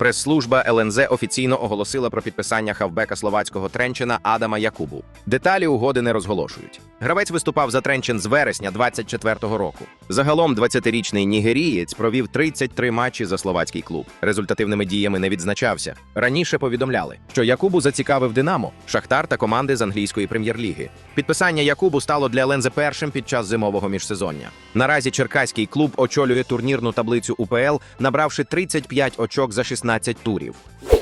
Прес-служба ЛНЗ офіційно оголосила про підписання хавбека словацького Тренчина Адама Якубу. Деталі угоди не розголошують. Гравець виступав за Тренчин з вересня 24-го року. Загалом 20-річний нігерієць провів 33 матчі за словацький клуб. Результативними діями не відзначався. Раніше повідомляли, що Якубу зацікавив Динамо, Шахтар та команди з англійської прем'єр-ліги. Підписання Якубу стало для ЛНЗ першим під час зимового міжсезоння. Наразі черкаський клуб очолює турнірну таблицю УПЛ, набравши 35 очок за 16 турів.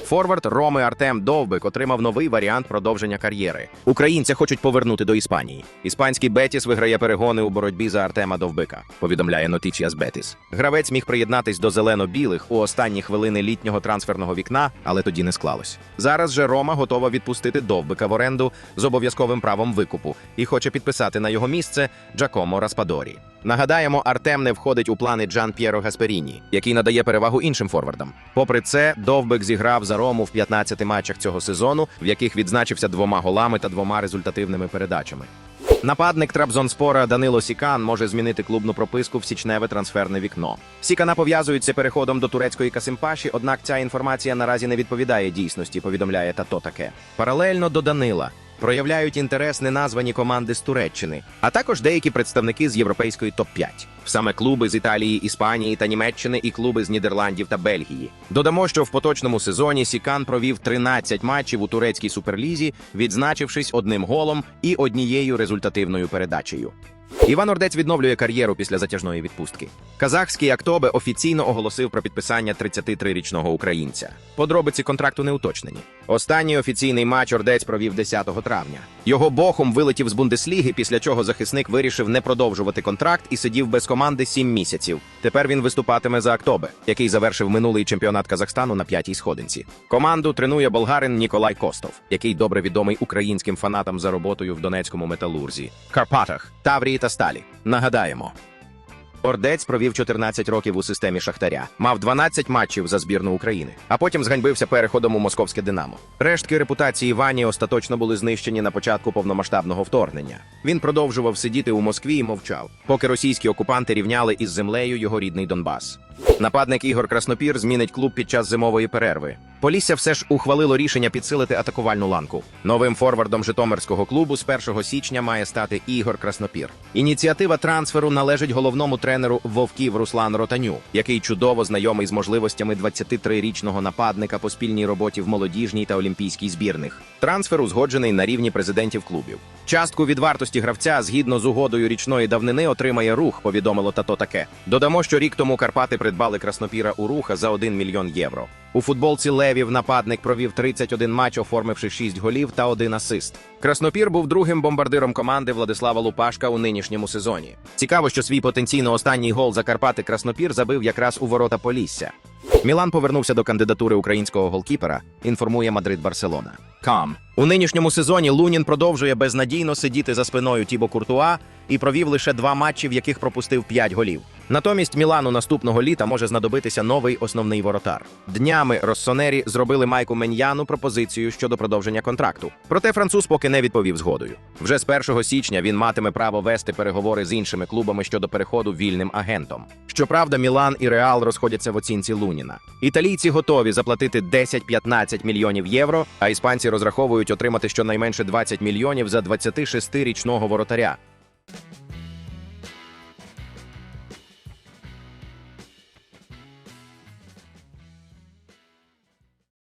Форвард Роми Артем Довбик отримав новий варіант продовження кар'єри. Українця хочуть повернути до Іспанії. Іспанський Бетіс виграє перегони у боротьбі за Артема Довбика. Повідомляє Нотічіас Бетіс. Гравець міг приєднатись до зелено-білих у останні хвилини літнього трансферного вікна, але тоді не склалось. Зараз же Рома готова відпустити Довбика в оренду з обов'язковим правом викупу і хоче підписати на його місце Джакомо Распадорі. Нагадаємо, Артем не входить у плани Джан П'єро Гасперіні, який надає перевагу іншим форвардам. Попри це, Довбик зіграв за Рому в 15 матчах цього сезону, в яких відзначився двома голами та двома результативними передачами. Нападник Трабзонспора Данило Сікан може змінити клубну прописку в січневе трансферне вікно. Сікана пов'язується переходом до турецької Касимпаші, однак ця інформація наразі не відповідає дійсності, повідомляє тато таке. Паралельно до Данила проявляють інтерес неназвані команди з Туреччини, а також деякі представники з європейської топ-5. Саме клуби з Італії, Іспанії та Німеччини і клуби з Нідерландів та Бельгії. Додамо, що в поточному сезоні Сікан провів 13 матчів у турецькій суперлізі, відзначившись одним голом і однією результативною передачею. Іван Ордець відновлює кар'єру після затяжної відпустки. Казахський Актобе офіційно оголосив про підписання 33-річного українця. Подробиці контракту не уточнені. Останній офіційний матч Ордець провів 10 травня. Його бохом вилетів з Бундесліги, після чого захисник вирішив не продовжувати контракт і сидів без команди 7 місяців. Тепер він виступатиме за Актобе, який завершив минулий чемпіонат Казахстану на п'ятій сходинці. Команду тренує болгарин Ніколай Костов, який добре відомий українським фанатам за роботою в Донецькому металурзі, Карпатах, Таврії та Сталі. Нагадаємо. Ордець провів 14 років у системі Шахтаря, мав 12 матчів за збірну України, а потім зганьбився переходом у московське Динамо. Рештки репутації Вані остаточно були знищені на початку повномасштабного вторгнення. Він продовжував сидіти у Москві і мовчав, поки російські окупанти рівняли із землею його рідний Донбас. Нападник Ігор Краснопір змінить клуб під час зимової перерви. Полісся все ж ухвалило рішення підсилити атакувальну ланку. Новим форвардом Житомирського клубу з 1 січня має стати Ігор Краснопір. Ініціатива трансферу належить головному тренеру Вовків Руслан Ротаню, який чудово знайомий з можливостями 23-річного нападника по спільній роботі в молодіжній та олімпійській збірних. Трансфер узгоджений на рівні президентів клубів. Частку від вартості гравця згідно з угодою річної давнини отримає рух, повідомило тато таке. Додамо, що рік тому Карпати придбали краснопіра у руха за 1 мільйон євро. У футболці Левів нападник провів 31 матч, оформивши 6 голів та 1 асист. Краснопір був другим бомбардиром команди Владислава Лупашка у нинішньому сезоні. Цікаво, що свій потенційно останній гол за Карпати Краснопір забив якраз у ворота Полісся. Мілан повернувся до кандидатури українського голкіпера. Інформує Мадрид Барселона. Кам у нинішньому сезоні Лунін продовжує безнадійно сидіти за спиною Тібо Куртуа і провів лише два матчі, в яких пропустив 5 голів. Натомість Мілану наступного літа може знадобитися новий основний воротар. Днями Россонері зробили Майку Меньяну пропозицію щодо продовження контракту. Проте француз поки не відповів згодою. Вже з 1 січня він матиме право вести переговори з іншими клубами щодо переходу вільним агентом. Щоправда, Мілан і Реал розходяться в оцінці Луніна. Італійці готові заплатити 10-15 мільйонів євро, а іспанці розраховують отримати щонайменше 20 мільйонів за 26-річного воротаря.